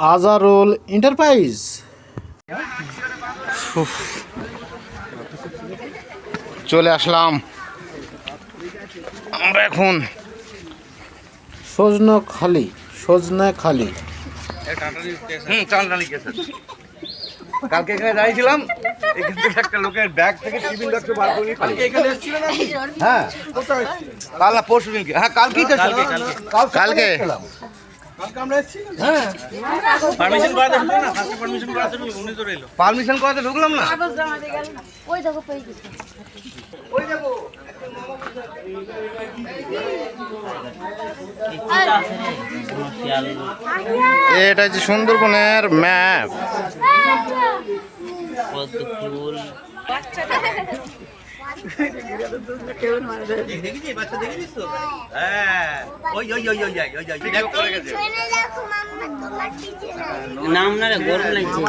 Azharul enterprise. চলে আসলাম। আমরা এখন সজনা খালি সজনা খালি। কালকে এখানে দাঁড়িয়েছিলাম এখান থেকে একটা লোকের ব্যাগ থেকে টিফিন বাক্স বার করে নিয়ে পালিয়ে গেছে। হ্যাঁ কাল না পরশু দিনকে। হ্যাঁ কালকেই তো কালকে কালকে? হ্যাঁ। পারমিশন করাতে হলো না? ফার্স্টে পারমিশন করাতে হলো উনি তো রইল। পারমিশন করাতে ঢুকলাম না? ওই দেখো পেয়ে গেছে। এটা হচ্ছে সুন্দরবনের ম্যাপ। পদ্ম ফুল। দেখেছি বাচ্চা দেখেছিস তো হ্যাঁ ওই ওই ওই ওই ওই ওই ওই দেখ পড়ে গেছে ট্রেনে দেখো মাম্মা তোমার টিচার নাম না গরম লাগছে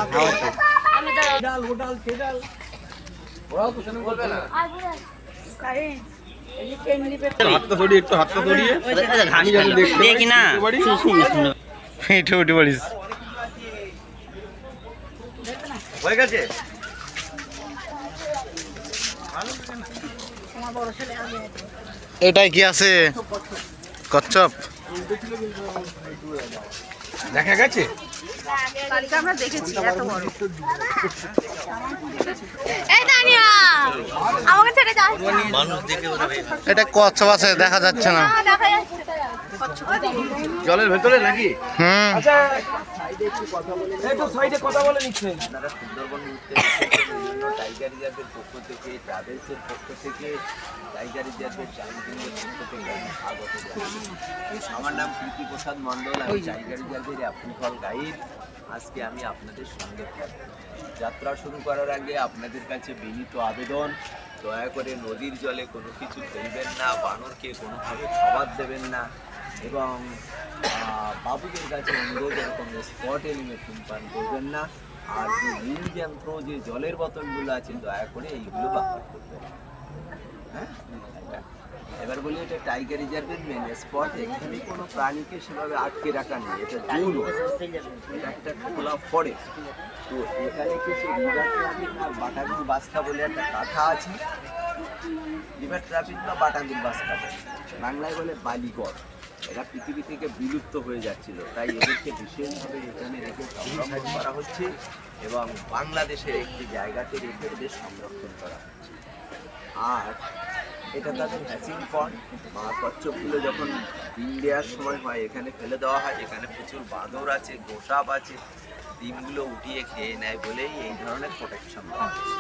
তো হাতটা সরিয়ে একটু হাতটা সরিয়ে দেখি না শুনে শুনে উঠে উঠে পড়িস হয়ে গেছে এটাই কি আছে? কচ্ছপ। দেখা গেছে? এই দানিয়া আমাকে ছেড়ে যাও মানুষ দেখে এটা কচ্ছপ আছে দেখা যাচ্ছে না। দেখা যাচ্ছে। জলের ভেতরে নাকি? হুম। আপনারা সুন্দরবন ঘুরতে এসেছেন বিভিন্ন টাইগার রিজার্ভের পক্ষ থেকে, ট্রাভেলসের পক্ষ থেকে টাইগার রিজার্ভের চারিদিনের পক্ষ থেকে আমি স্বাগত জানাই আমার নাম কীর্তি প্রসাদ মণ্ডল, আমি টাইগার রিজার্ভের অ্যাপ্রিকল গাইড। আজকে আমি আপনাদের সঙ্গে যাত্রা শুরু করার আগে আপনাদের কাছে বিনীত আবেদন, দয়া করে নদীর জলে কোনো কিছু ফেলবেন না, বানরকে কোনোভাবে খাবার দেবেন না এবং বাবুদের কাছে অনুরোধ এরকম স্পট এলিমে ধূমপান করবেন না। আর যে নীল যন্ত্র যে জলের বোতলগুলো আছে, দয়া করে এইগুলো ব্যবহার করবেন। হ্যাঁ? এবার বলি এটা টাইগার রিজার্ভের মেন স্পট এখানে কোনো প্রাণীকে সেভাবে আটকে রাখা নেই। এটা জুন একটা খোলা ফরেস্ট তো এখানে কিছু রিভার ট্রাফিক আর বাটাগুল বাস্কা বলে একটা কাঁথা আছে। রিভার ট্রাফিক বা বাটাগুল বাস্কা বলে। বাংলায় বলে বালিগড়। এরা পৃথিবী থেকে বিলুপ্ত হয়ে যাচ্ছিল। তাই এদেরকে বিশেষভাবে এখানে রেখে সংরক্ষণ করা হচ্ছে এবং বাংলাদেশের একটি জায়গাতে রেখে এদের সংরক্ষণ করা হচ্ছে। আর এটা তাদের হ্যাচিং পয়েন্ট মা কচ্ছপগুলো যখন ডিম দেওয়ার সময় হয়, এখানে ফেলে দেওয়া হয়। এখানে প্রচুর বাঁদর আছে, গোসাপ আছে। ডিমগুলো উঠিয়ে খেয়ে নেয় বলেই এই ধরনের প্রোটেকশন দেওয়া হচ্ছে।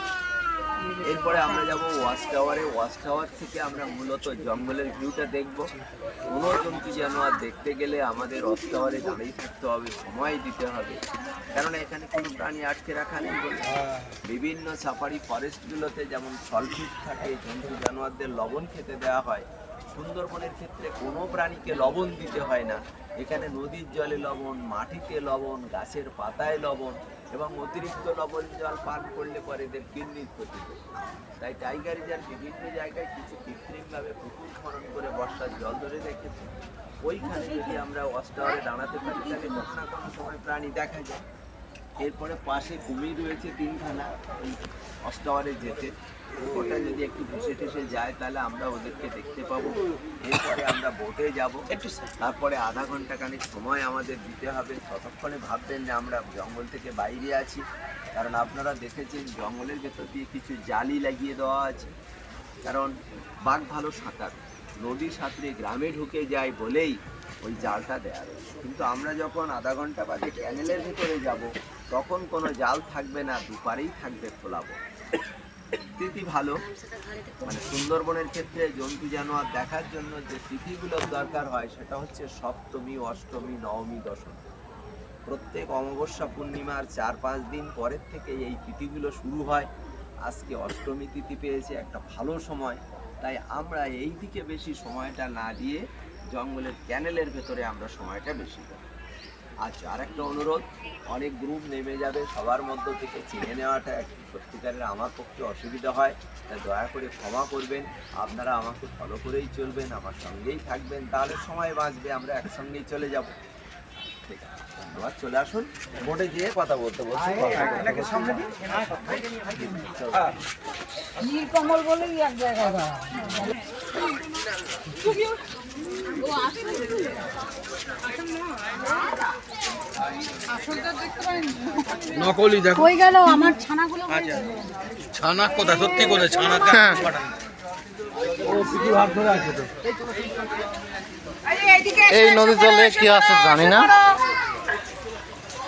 এরপরে আমরা যাব ওয়াচ টাওয়ারে। ওয়াচ টাওয়ার থেকে আমরা মূলত জঙ্গলের ভিউটা দেখব। কোনো জন্তু জানোয়ার দেখতে গেলে আমাদের ওয়াচ টাওয়ারে দাঁড়িয়ে থাকতে হবে, সময় দিতে হবে। কেননা এখানে কোনো প্রাণী আটকে রাখা নেই বলে। বিভিন্ন সাফারি ফরেস্টগুলোতে যেমন সলফিট থাকে জন্তু জানোয়ারদের লবণ খেতে দেওয়া হয়। সুন্দরবনের ক্ষেত্রে কোনো প্রাণীকে লবণ দিতে হয় না। এখানে নদীর জলে লবণ, মাটিতে লবণ, গাছের পাতায় লবণ এবং অতিরিক্ত লবণ জল পান করলে পরে এদের কিডনির ক্ষতি। তাই টাইগার রিজার্ভ বিভিন্ন জায়গায় কিছু কৃত্রিমভাবে পুকুর খনন করে বর্ষার জল ধরে রেখেছে। ওইখানে যদি আমরা অস্টাওয়ারে দাঁড়াতে পারি, তাহলে কোনো না কোনো সময় প্রাণী দেখা যায়। এরপরে পাশে কুমির রয়েছে তিনখানা, ওই অস্টাওয়ারে যেতে। ওটা যদি একটু ভেসে টেসে যায় তাহলে আমরা ওদেরকে দেখতে পাবো। এরপরে আমরা বোটে যাব। তারপরে আধা ঘণ্টা খানিক সময় আমাদের দিতে হবে। ততক্ষণে ভাববেন যে আমরা জঙ্গল থেকে বাইরে আছি। কারণ আপনারা দেখেছেন জঙ্গলের ভেতর দিয়ে কিছু জালি লাগিয়ে দেওয়া আছে। কারণ বাঘ ভালো সাঁতার। নদী সাঁতরে গ্রামে ঢুকে যায় বলেই ওই জালটা দেওয়া রয়েছে। কিন্তু আমরা যখন আধা ঘণ্টা বাদে ক্যানেলের ভিতরে যাব তখন কোনো জাল থাকবে না দুপারেই থাকবে খোলাবো তিথি ভালো। মানে সুন্দরবনের ক্ষেত্রে জন্তু জানোয়ার দেখার জন্য যে তিথিগুলোর দরকার হয়, সেটা হচ্ছে সপ্তমী, অষ্টমী, নবমী, দশমী। প্রত্যেক অমাবস্যা পূর্ণিমার চার পাঁচ দিন পরের থেকে এই তিথিগুলো শুরু হয়। আজকে অষ্টমী তিথি পেয়েছে একটা ভালো সময়। তাই আমরা এই দিকে বেশি সময়টা না দিয়ে জঙ্গলের ক্যানেলের ভেতরে আমরা সময়টা বেশি দেব আচ্ছা আরেকটা অনুরোধ, অনেক গ্রুপ নেমে যাবে, সবার মধ্য থেকে চিনে নেওয়াটা সত্যিকারের আমার পক্ষে অসুবিধা হয় তাই দয়া করে ক্ষমা করবেন। আপনারা আমাকে ফলো করেই চলবেন আমার সঙ্গেই থাকবেন তাহলে সময় বাঁচবে আমরা একসঙ্গেই চলে যাব। ঠিক আছে আবার চলে আসুন। বোটে গিয়ে কথা বলতে বলছি নকলি দেখো। কই গেল আমার ছানাগুলো ছানা কোথায়? সত্যি করে ছানা হ্যাঁ। এই নদী জলে কি আছে জানি না।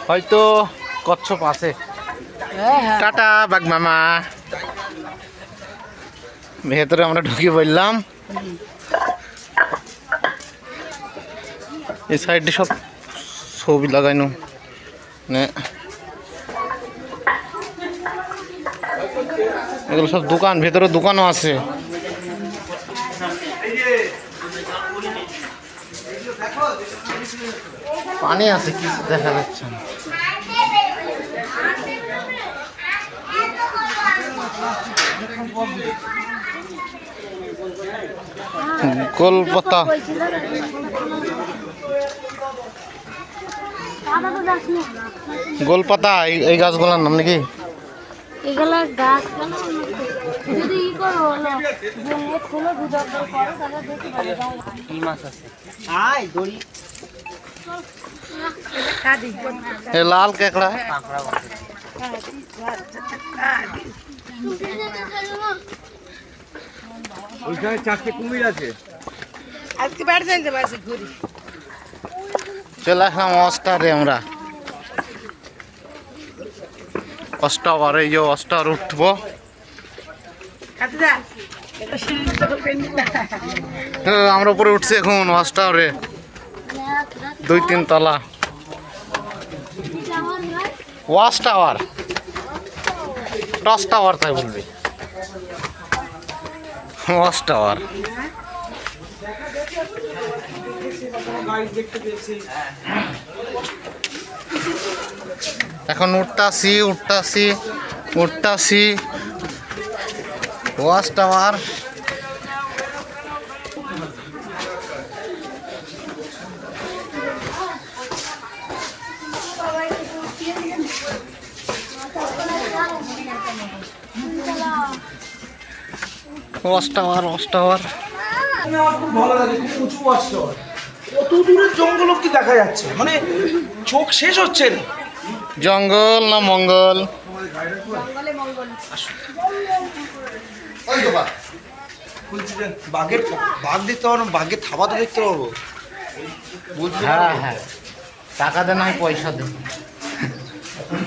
হয়তো কচ্ছপ আছে। টাটা বাগ মামা। ভেতরে আমরা ঢুকে পড়লাম। এই সাইডে সব ছবি লাগাইনো। এগুলো সব দোকান ভেতরে দোকানও আছে। পানি আছে কি দেখা যাচ্ছে না। গোলপাতা এই এই গাছগুলোর নাম নাকি? এগুলা গাছ কেন যদি ই করো হলো জঙ্গল খুলে ভিতর করে করো তাহলে দেখতে পাবে। কি মাছ আছে। আয় দড়ি। এ লাল কেকড়া। কাঁকড়া মাছ ওইখানে চারটে কুমির আছে। আজকে বাড়ি যাইতে পারছি ঘুরি। চলে আসলাম অস্টারে আমরা। অস্টার এই যে অস্টার উঠবো। আমরা উপরে উঠছি এখন অস্টারে দুই, তিন তলা। ওয়াশ টাওয়ার টস টাওয়ার তাই বলবি। ওয়াশ টাওয়ার এখন উঠতাছি উঠতাছি উঠতাছি। Watch tower. Watch tower watch tower. আমার খুব ভালো লাগে খুব উঁচু অস্তর কত দূরের জঙ্গল অব্দি দেখা যাচ্ছে? মানে চোখ শেষ হচ্ছে না। জঙ্গল না মঙ্গল? বাঘের বাঘ দেখতে পারব বাঘের থাবা তো দেখতে পারব হ্যাঁ হ্যাঁ। টাকা দে নাই পয়সা দে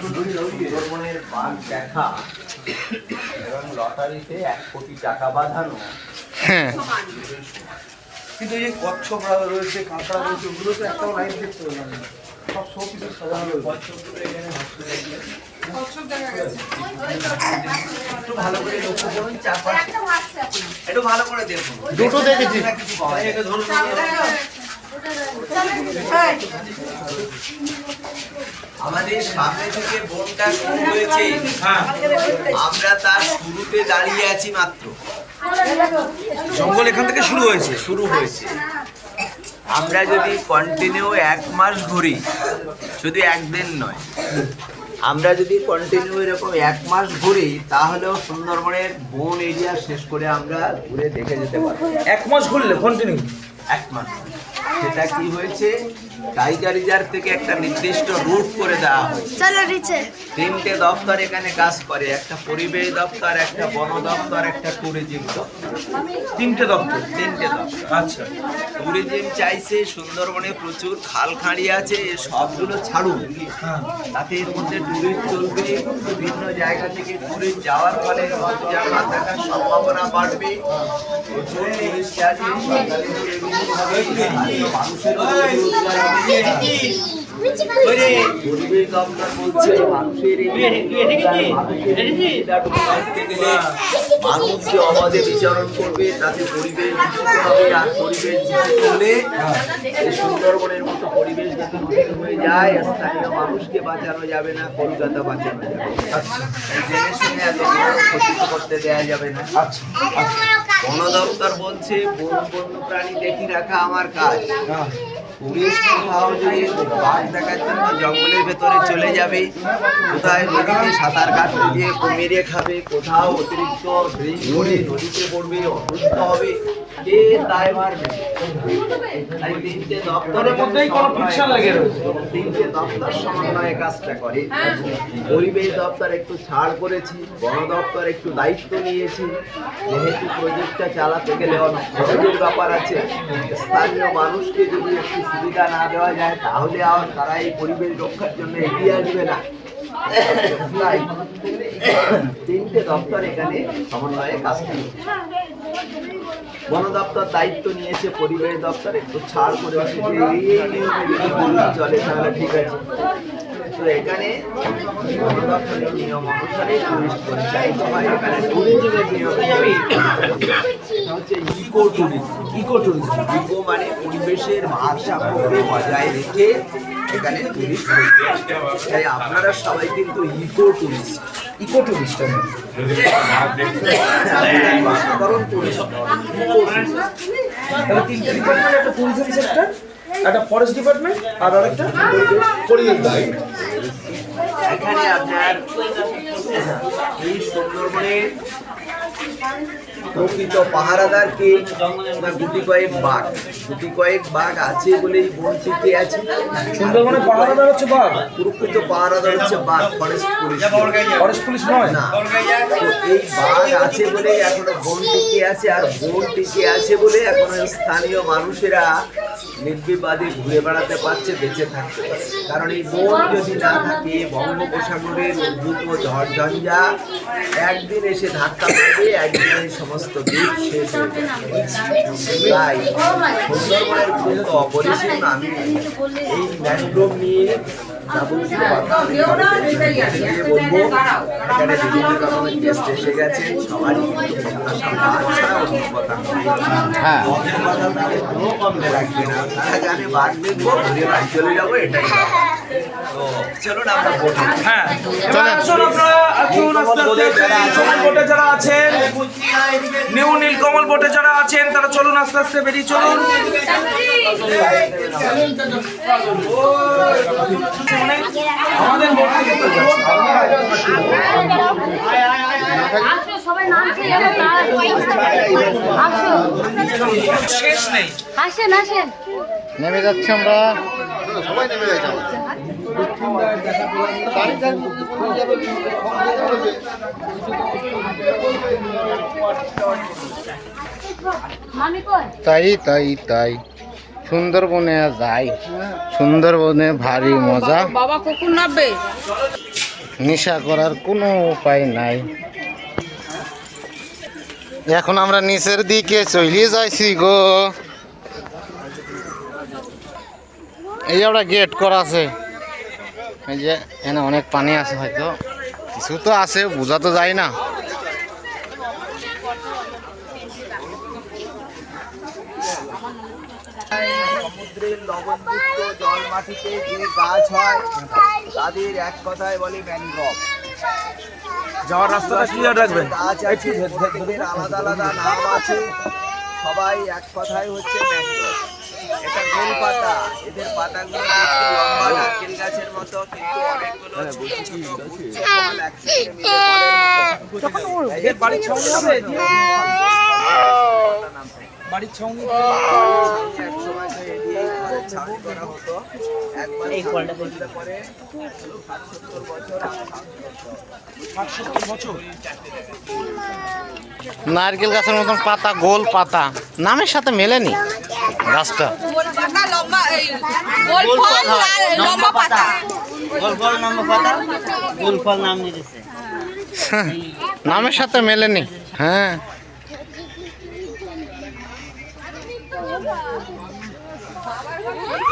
সুন্দরবনের বাঘ দেখা এবং লটারিতে এক কোটি টাকা বাঁধানো হ্যাঁ। কিন্তু এই যে কচ্ছপ রয়েছে কাঁকড়া রয়েছে ওগুলো তো একটাও লাইট দেখতে পেলাম না। সব সব কিছু সাজানো রয়েছে। একটু ভালো করে লক্ষ্য করুন চারপাশে একটু ভালো করে দেখুন। দুটো দেখেছি। কিছু পাওয়া যায় আমাদের সামনে থেকে বনটা শুরু হয়েছে। আমরা তার শুরুতে দাঁড়িয়ে আছি মাত্র। জঙ্গল এখান থেকে শুরু হয়েছে শুরু হয়েছে। আমরা যদি কন্টিনিউ এক মাস ঘুরি শুধু একদিন নয় আমরা যদি কন্টিনিউ এরকম এক মাস ঘুরি তাহলেও সুন্দরবনের বন এরিয়া শেষ করে আমরা ঘুরে দেখে যেতে পারব। এক মাস ঘুরলে কন্টিনিউ এক মাস। সেটা কি হয়েছে? টাইগার রিজার্ভ থেকে একটা নির্দিষ্ট রুট করে দেওয়া হয়েছে তিনটে দপ্তর এখানে কাজ করে একটা পরিবেশ দপ্তর একটা বন দপ্তর একটা ট্যুরিজম দপ্তর। তিনটে দপ্তর তিনটে দপ্তর। আচ্ছা। ট্যুরিজম চাইছে সুন্দরবনে প্রচুর খাল খাঁড়ি আছে সবগুলো ছাড়ুন হ্যাঁ। তাতে এর মধ্যে ট্যুরিস্ট চলবে বিভিন্ন জায়গা থেকে ট্যুরিস্ট যাওয়ার ফলে রোজগার থাকার সম্ভাবনা বাড়বে। প্রচুর ট্যুরিস্ট আসবে মানুষের মানুষ যে অবাধে বিচরণ করবে তাতে পরিবেশ দূষিত হবে আর পরিবেশ দূষিত হলে সুন্দরবনের মতো পরিবেশ দূষিত হয়ে যায় স্থানীয় মানুষকে বাঁচানো যাবে না কলকাতা বাঁচানো যাবে না। জেনে শুনে করতে দেওয়া যাবে না আচ্ছা বন দপ্তর বলছে বন বন্য প্রাণী দেখি রাখা আমার কাজ দেখার জন্য জঙ্গলের ভেতরে চলে যাবে, কোথায় নদীতে সাঁতার কাটতে দিয়ে কমিয়ে খাবে, কোথাও অতিরিক্ত ড্রিঙ্ক করে নদীতে পড়বে, অসুস্থ হবে নেবে? তাই তিনটে দপ্তরের মধ্যেই কোনো ফিকশন লেগে রয়েছে তিনটে দপ্তর সমন্বয়ে কাজটা করে। পরিবেশ দপ্তর একটু ছাড় করেছি বন দপ্তর একটু দায়িত্ব নিয়েছি। যেহেতু প্রজেক্টটা চালাতে গেলে অনেক খরচের ব্যাপার আছে স্থানীয় মানুষকে যদি একটু সুবিধা না দেওয়া যায় তাহলে আর তারা এই পরিবেশ রক্ষার জন্য এগিয়ে আসবে না। তাই তিনটে দপ্তর এখানে সমন্বয়ে কাজ করছে। বন দপ্তর দায়িত্ব নিয়েছে, পরিবেশ দপ্তর, একটু ছাড় করে চলে, তাহলে ঠিক আছে। তো এখানে দপ্তরের নিয়ম অনুসারে হয়, এখানে হচ্ছে ইকো মানে পরিবেশের ভারসাম্যকে বজায় রেখে এখানে টুরিস্ট তাই আপনারা সবাই কিন্তু ইকো টুরিস্ট ইকো টুরিস্ট একটা ট্যুরিজম একটা ফরেস্ট ডিপার্টমেন্ট আর আরেকটা পরিবেশ। এখানে আপনার এই সুন্দরবনের প্রকৃত পাহারাদারকে না গুটি কয়েক বাঘ। গুটি কয়েক বাঘ আছে বলেই বন টিকে আছে। সুন্দরবনে পাহারাদার হচ্ছে বাঘ? প্রকৃত পাহারাদার হচ্ছে বাঘ ফরেস্ট পুলিশ ফরেস্ট পুলিশ নয়? না। তো এই বাঘ আছে বলে এখনও বন টিকে আছে আর বন টিকে আছে বলে এখনও স্থানীয় মানুষেরা নির্বিবাদে ঘুরে বেড়াতে পারছে, বেঁচে থাকতে পারছে। কারণ এই বন যদি না থাকে, বঙ্গোপসাগরের উদ্ভূত ঝড় ঝঞ্ঝা একদিন এসে ধাক্কা মারবে, একদিন সমস্ত দ্বীপ শেষ হয়ে যাবে। সুন্দরবনের অপরিসীম আমি এই ম্যানগ্রোভ নিয়ে নিউ নীলকমল বোটে যারা আছেন তারা চলুন আস্তে আস্তে বেরিয়ে চলুন। আমাদের শেষ নেই। আসেন আসেন। নেমে যাচ্ছি আমরা। মামি কই? তাই তাই তাই। সুন্দরবনে যাই। সুন্দরবনে ভারী মজা। বাবা কুকুর নামবে? নেশা করার কোনো উপায় নাই। এখন আমরা নিচের দিকে চলে যাইছি গো। এই যে আমরা গেট করা আছে। এই যে এখানে অনেক পানি আছে হয়তো। কিছু তো আছে বোঝা তো যায় না। সমুদ্রের লবণযুক্ত জল মাটিতে যে গাছ হয় তাদের এক কথায় বলে ম্যানগ্রোভ যাওয়ার রাস্তাটা ক্লিয়ার রাখবেন। গাছ আছে আলাদা আলাদা নাম আছে সবাই এক কথায় হচ্ছে ম্যানগ্রোভ এটা গোল পাতা এদের পাতাগুলো দেখতে লম্বা নারকেল গাছের মতো কিন্তু অনেকগুলো ছোট ছোট গুচ্ছ ফল একসাথে মিলে ফলের এদের বাড়ির ছাউনি হবে বাড়ির ছাউনি ছাউনি করা হতো। একবার পরে নারকেল গাছের মতন পাতা গোল পাতা নামের সাথে মেলেনি গাছটা। গোল পাতা লম্বা এই গোল ফল লম্বা পাতা। গোল ফল নাম কথা গোল ফল নাম দিয়েছে নামের সাথে মেলেনি। হ্যাঁ।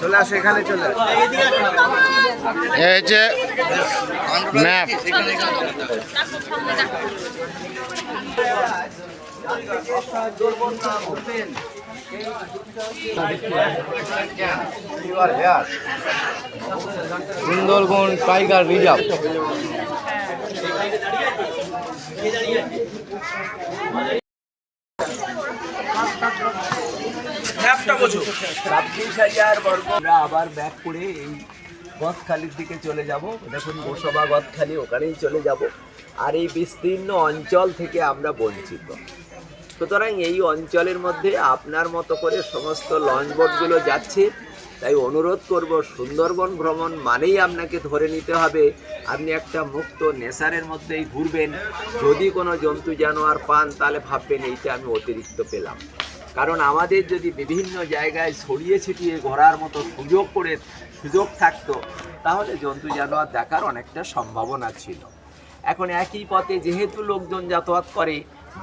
চলে আসো এখানে চলে এই হচ্ছে ম্যাপ সুন্দরবন টাইগার রিজার্ভ। ম্যাপটা বোঝো। ছাব্বিশ হাজার বর্গ। আমরা আবার ব্যাক করে এই গদখালির দিকে চলে যাব। দেখুন, গোসবা গদখালি, ওখানেই চলে যাব। আর এই বিস্তীর্ণ অঞ্চল থেকে আমরা বঞ্চিত। সুতরাং এই অঞ্চলের মধ্যে আপনার মতো করে সমস্ত লঞ্চ বোটগুলো যাচ্ছে। তাই অনুরোধ করব, সুন্দরবন ভ্রমণ মানেই আপনাকে ধরে নিতে হবে। আপনি একটা মুক্ত নেশারের মধ্যেই ঘুরবেন। যদি কোনো জন্তু জানোয়ার পান, তাহলে ভাববেন এইটা আমি অতিরিক্ত পেলাম। কারণ আমাদের যদি বিভিন্ন জায়গায় ছড়িয়ে ছিটিয়ে ঘোরার মতো সুযোগ করে, সুযোগ থাকতো, তাহলে জন্তু জানোয়ার দেখার অনেকটা সম্ভাবনা ছিল। এখন একই পথে যেহেতু লোকজন যাতায়াত করে,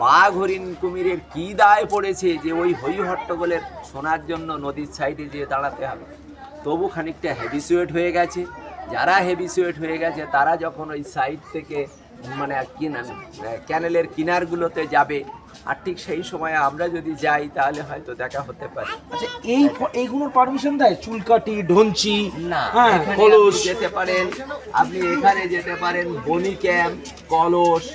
বাঘ হরিণ কুমিরের কী দায় পড়েছে যে ওই হই হট্টগোলের শোনার জন্য নদীর সাইডে যেয়ে দাঁড়াতে হবে? তবু খানিকটা হেভিসুয়েট হয়ে গেছে। যারা হেভিসুয়েট হয়ে গেছে, তারা যখন ওই সাইড থেকে মানে কিনার ক্যানেলের কিনারগুলোতে যাবে আর ঠিক সেই সময় আমরা যদি যাই তাহলে হয়তো দেখা হতে পারে। আচ্ছা এই এইগুলোর পারমিশন দেয়? চুলকাটি ঢঞ্চি না হ্যাঁ কলস যেতে পারেন আপনি এখানে যেতে পারেন বনি ক্যাম্প কলস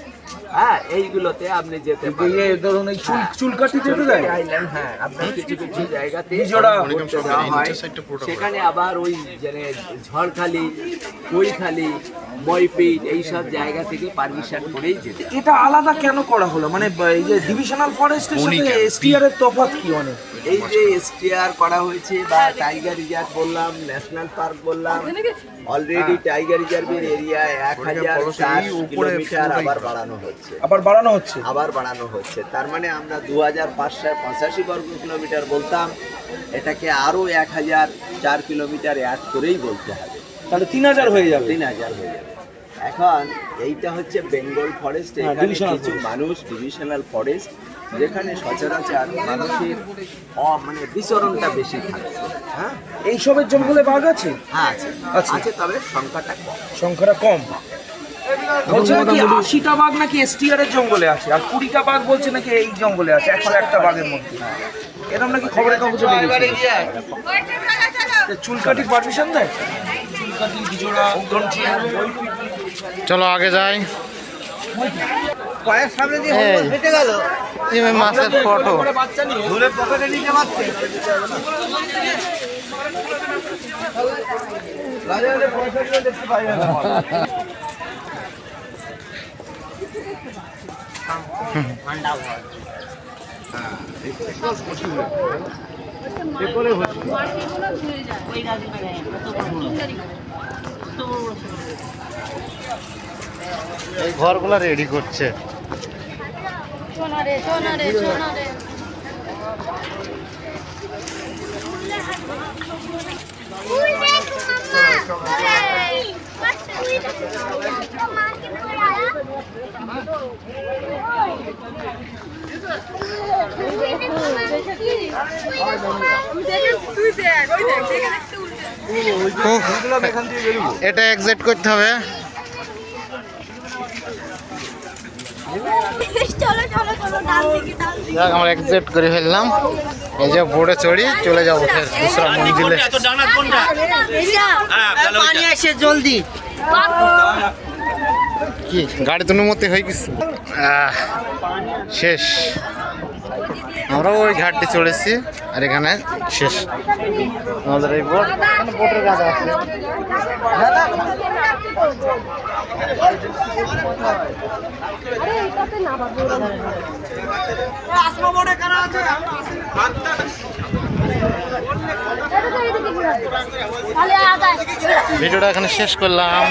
হ্যাঁ এইগুলোতে আপনি যেতে পারেন। ধরুন এই চুল চুলকাটি যেতে দেয়? আইল্যান্ড হ্যাঁ আপনার কিছু কিছু জায়গাতে নিজরা। ঘুরতে দেওয়া হয়। সেখানে আবার ওই মানে ঝড়খালি কুইখালি মইপিট এইসব জায়গা থেকে পারমিশন করেই যেতে। এটা আলাদা কেন করা হলো? মানে এই যে ডিভিশনাল ফরেস্টের সাথে এসটিআর এর তফাৎ কি মানে এই যে এসটিআর করা হয়েছে বা টাইগার রিজার্ভ বললাম ন্যাশনাল পার্ক বললাম অলরেডি টাইগার রিজার্ভের এরিয়া এক হাজার চার কিলোমিটার আবার বাড়ানো হচ্ছে। আবার বাড়ানো হচ্ছে? আবার বাড়ানো হচ্ছে। তার মানে আমরা দু হাজার পাঁচশো পঁচাশি বর্গ কিলোমিটার বলতাম। এটাকে আরও এক হাজার চার কিলোমিটার অ্যাড করেই বলতে হবে। তাহলে তিন হাজার হয়ে যাবে। তিন হাজার হয়ে যাবে। এখন এইটা হচ্ছে বেঙ্গল ফরেস্ট হ্যাঁ, এখানে কিছু মানুষ ডিভিশনাল ফরেস্ট যেখানে সচরাচর মানুষের মানে বিচরণটা বেশি থাকে। হ্যাঁ? এইসবের জঙ্গলে বাঘ আছে? হ্যাঁ আছে। আছে। তবে সংখ্যাটা কম। সংখ্যাটা কম? বলছে নাকি আশিটা বাঘ নাকি এসটিআর এর জঙ্গলে আছে আর কুড়িটা বাঘ বলছে নাকি এই জঙ্গলে আছে একশো একটা বাঘের মধ্যে। এরকম নাকি খবরের কাগজে চুলকাটির পারমিশন দেয়? চলো আগে যাই। পায়ের সামনে দিয়ে। হলুদ ফেটে গেল। এই মাছের ফটো। ধরে পকেটে নিতে পারছে এই ঘরগুলো রেডি করছে। সোনারে সোনারে সোনারে। এটা এক্সিট করতে হবে। যাক আমরা এক্সিট করে ফেললাম। এই যে বোর্ডে চড়ি চলে যাব ফের দুসরা মঞ্জিলে পানি আসে জলদি। কি গাড়ি তো অনুমতি হয়ে গেছে? শেষ। আমরা ওই ঘাটটি চলেছি আর এখানে শেষ। আমাদের এই বোট বোটের কাজ আছে। ভিডিওটা এখানে শেষ করলাম।